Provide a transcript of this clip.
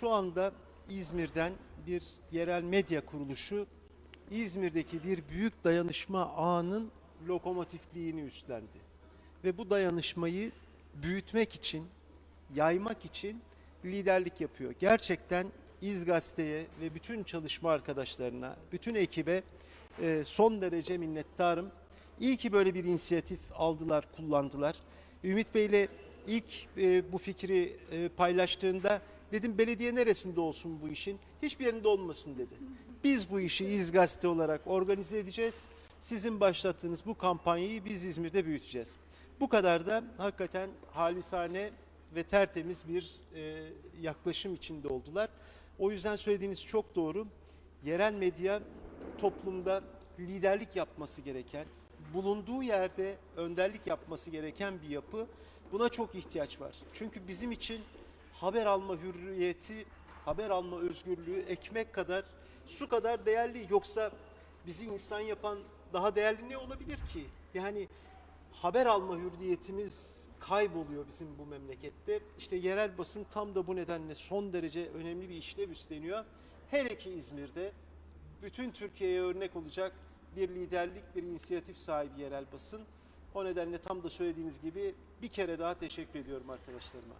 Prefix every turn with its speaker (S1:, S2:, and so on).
S1: Şu anda İzmir'den bir yerel medya kuruluşu İzmir'deki bir büyük dayanışma ağının lokomotifliğini üstlendi. Ve bu dayanışmayı büyütmek için, yaymak için liderlik yapıyor. Gerçekten İz Gazete'ye ve bütün çalışma arkadaşlarına, bütün ekibe e, son derece minnettarım. İyi ki böyle bir inisiyatif aldılar, kullandılar. Ümit Bey'le ilk e, bu fikri e, paylaştığında dedim belediye neresinde olsun bu işin? Hiçbir yerinde olmasın dedi. Biz bu işi İz Gazete olarak organize edeceğiz. Sizin başlattığınız bu kampanyayı biz İzmir'de büyüteceğiz. Bu kadar da hakikaten halisane ve tertemiz bir e, yaklaşım içinde oldular. O yüzden söylediğiniz çok doğru. Yerel medya toplumda liderlik yapması gereken, bulunduğu yerde önderlik yapması gereken bir yapı. Buna çok ihtiyaç var. Çünkü bizim için haber alma hürriyeti, haber alma özgürlüğü ekmek kadar, su kadar değerli. Yoksa bizi insan yapan daha değerli ne olabilir ki? Yani haber alma hürriyetimiz kayboluyor bizim bu memlekette. İşte yerel basın tam da bu nedenle son derece önemli bir işlev üstleniyor. Her iki İzmir'de bütün Türkiye'ye örnek olacak bir liderlik, bir inisiyatif sahibi yerel basın. O nedenle tam da söylediğiniz gibi bir kere daha teşekkür ediyorum arkadaşlarıma.